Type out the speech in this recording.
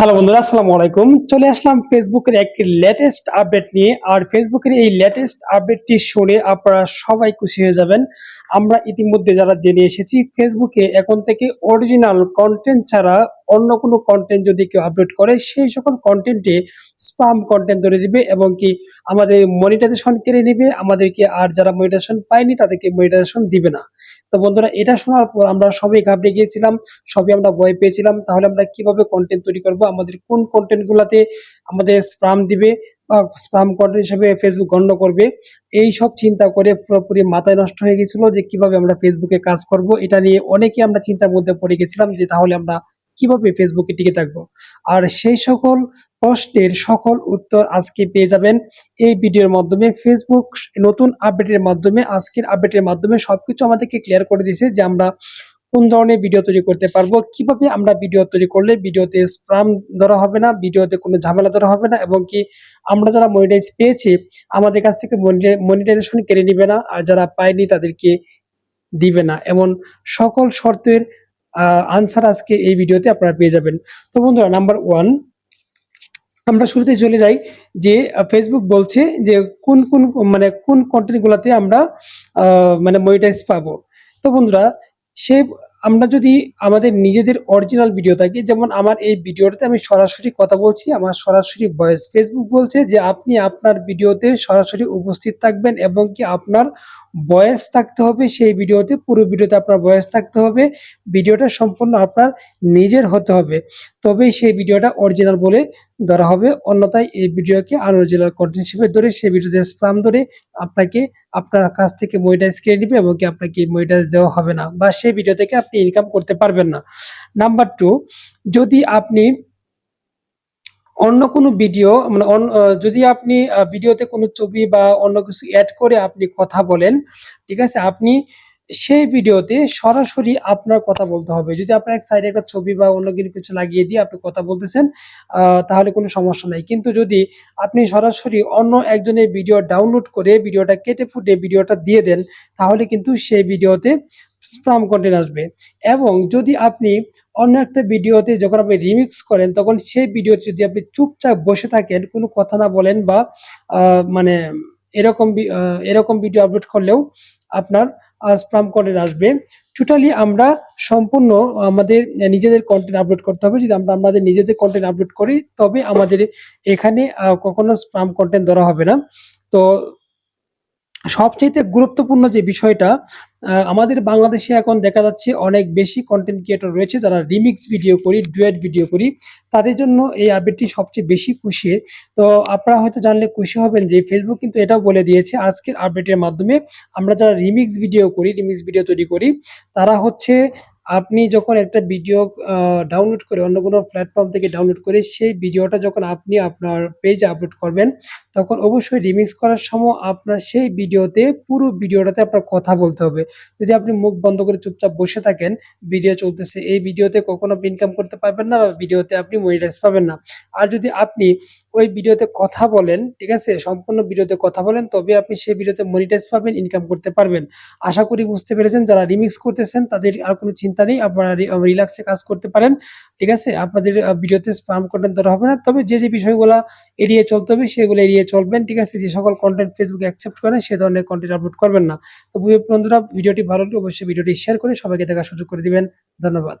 Hello বন্ধুরা, আসসালামু আলাইকুম। চলে আসলাম ফেসবুকের একটি লেটেস্ট আপডেট নিয়ে। আর ফেসবুকের এই লেটেস্ট আপডেটটি শুনে আপনারা সবাই খুশি হয়ে যাবেন। আমরা ইতিমধ্যে যারা জেনে এসেছি ফেসবুকে এখন থেকে অরিজিনাল কন্টেন্ট ছাড়া অন্য কোনো কন্টেন্ট যদি কেউ আপলোড করে, সেই সকল কন্টেন্টে স্পাম কন্টেন্ট ধরে দিবে এবং কি আমাদের মনিটাইজেশন কেড়ে নেবে। আমাদেরকে আর যারা মনিটাইজেশন পায়নি, তাদেরকে মনিটাইজেশন দিবে না। তো বন্ধুরা, এটা শোনার পর আমরা সবাই ঘাবড়ে গিয়েছিলাম, সবই আমরা ভয় পেয়েছিলাম। তাহলে আমরা কীভাবে কন্টেন্ট তৈরি করব? আমাদের কোন কন্টেন্টগুলোতে আমাদের স্পাম দিবে বা স্পাম কন্টেন্ট হিসেবে ফেসবুক গণ্য করবে? এই সব চিন্তা করে পুরোপুরি মাথায় নষ্ট হয়ে গেছিল যে কীভাবে আমরা ফেসবুকে কাজ করব? এটা নিয়ে অনেকে আমরা চিন্তার মধ্যে পড়ে গেছিলাম যে তাহলে আমরা কীভাবে ফেসবুকে টিকে থাকব? আর সেই সকল প্রশ্নের সকল উত্তর আজকে পেয়ে যাবেন এই ভিডিওর মাধ্যমে। ফেসবুক নতুন আপডেটের মাধ্যমে, আজকের আপডেটের মাধ্যমে সবকিছু আমাদেরকে ক্লিয়ার করে দিছে যে আমরা কোন ধরনের ভিডিও তৈরি করতে পারব, কীভাবে আমরা ভিডিও তৈরি করলে ভিডিওতে স্প্রাম ধরা হবে না ভিডিওতে কোনো ঝামেলা ধরা হবে না, এবং কি আমরা যারা মনিটাইজ পেয়েছি, আমাদের কাছ থেকে মনিটাইজেশন কেড়ে নিবে না, আর যারা পায়নি তাদেরকে দিবে না। এমন সকল শর্তের আনসার আজকে এই ভিডিওতে আপনারা পেয়ে যাবেন। তো বন্ধুরা নাম্বার ওয়ান আমরা শুরুতে চলে যাই যে ফেসবুক বলছে যে, কোন কোন মানে কোন কন্টেন্টগুলোতে আমরা মানে মনিটাইজ পাবো। তো বন্ধুরা, সে আমরা যদি আমাদের নিজেদের অরিজিনাল ভিডিও থাকি, যেমন আমার এই ভিডিওটাতে আমি সরাসরি কথা বলছি, আমার সরাসরি ভয়েস ফেসবুক বলছে যে আপনি আপনার ভিডিওতে সরাসরি উপস্থিত থাকবেন এবং কি আপনার ভয়েস থাকতে হবে, সেই ভিডিওতে পুরো ভিডিওতে আপনার ভয়েস থাকতে হবে ভিডিওটা সম্পূর্ণ আপনার নিজের হতে হবে। তবেই সেই ভিডিওটা অরিজিনাল বলে ধরা হবে। অন্যথায় এই ভিডিওকে আনঅরিজিনাল কন্টেন্ট হিসেবে ধরে সেই ভিডিওতে স্প্রাম ধরে আপনাকে আপনার কাছ থেকে মনিটাইজ কিনে নিবে এবং আপনাকে মনিটাইজ দেওয়া হবে না বা সেই ভিডিও থেকে আপনি ইনকাম করতে পারবেন না। নাম্বার টু যদি আপনি অন্য কোনো ভিডিও মানে যদি আপনি ভিডিওতে কোনো ছবি বা অন্য কিছু অ্যাড করে আপনি কথা বলেন, ঠিক আছে? আপনি সেই ভিডিওতে সরাসরি আপনার কথা বলতে হবে। যদি আপনার এক সাইডে একটা ছবি বা অন্য কিছু লাগিয়ে দিয়ে আপনি কথা বলতেছেন তাহলে কোনো সমস্যা নাই। কিন্তু যদি আপনি সরাসরি অন্য একজনের ভিডিও ডাউনলোড করে ভিডিওটা কেটে ফুটে ভিডিওটা দিয়ে দেন, তাহলে কিন্তু সেই ভিডিওতে স্প্রাম কন্টেন্ট আসবে। এবং যদি আপনি অন্য একটা ভিডিওতে যখন আপনি রিমিক্স করেন, তখন সেই ভিডিওতে যদি আপনি চুপচাপ বসে থাকেন, কোনো কথা না বলেন বা মানে এরকম এরকম ভিডিও আপলোড করলেও আপনার স্পাম কন্টেন্ট আসবে। টোটালি আমরা সম্পূর্ণ আমাদের নিজেদের কন্টেন্ট আপলোড করতে হবে। যদি আমরা আমাদের নিজেদের কন্টেন্ট আপলোড করি, তবে আমাদের এখানে কখনো স্পাম কন্টেন্ট ধরা হবে না। তো সবচেয়ে গুরুত্বপূর্ণ যে বিষয়টা আমাদের বাংলাদেশে এখন দেখা যাচ্ছে অনেক বেশি কন্টেন্ট ক্রিয়েটর রয়েছে যারা রিমিক্স ভিডিও করি ডুয়েট ভিডিও করি। তাদের জন্য এই আপডেটটি সবচেয়ে বেশি খুশি। তো আপনারা হয়তো জানলে খুশি হবেন যে ফেসবুক কিন্তু এটাও বলে দিয়েছে, আজকের আপডেটের মাধ্যমে আমরা যারা রিমিক্স ভিডিও করি রিমিক্স ভিডিও তৈরি করি, তারা হচ্ছে আপনি যখন একটা ভিডিও ডাউনলোড করে অন্য কোনো প্ল্যাটফর্ম থেকে ডাউনলোড করে সেই ভিডিওটা যখন আপনি আপনার পেজে আপলোড করবেন, তখন অবশ্যই রিমিক্স করার সময় আপনার সেই ভিডিওতে পুরো ভিডিওটাতে আপনার কথা বলতে হবে। যদি আপনি মুখ বন্ধ করে চুপচাপ বসে থাকেন ভিডিও চলতেছে, এই ভিডিওতে কখনো ইনকাম করতে পারবেন না বা ভিডিওতে আপনি মনিটাইজ পাবেন না। আর যদি আপনি ওই ভিডিওতে কথা বলেন, ঠিক আছে? সম্পূর্ণ ভিডিওতে কথা বলেন, তবে আপনি সেই ভিডিওতে মনিটাইজ পাবেন ইনকাম করতে পারবেন। আশা করি বুঝতে পেরেছেন, যারা রিমিক্স করতেছেন, তাদের আর কোনো চিন্তা নেই, আপনারা রিল্যাক্সে কাজ করতে পারেন, ঠিক আছে? আপনাদের ভিডিওতে স্পাম কন্টেন্ট ধরা হবে না, তবে যে যে বিষয়গুলো এড়িয়ে চলতে হবে, সেগুলো এড়িয়ে চলবেন, ঠিক আছে? যে সকল কন্টেন্ট ফেসবুকে অ্যাকসেপ্ট করেন সে ধরনের কন্টেন্ট আপলোড করবেন না। তো বন্ধুরা, ভিডিওটি ভালো লাগলে অবশ্যই ভিডিওটি শেয়ার করে সবাইকে দেখার সুযোগ করে দিবেন। ধন্যবাদ।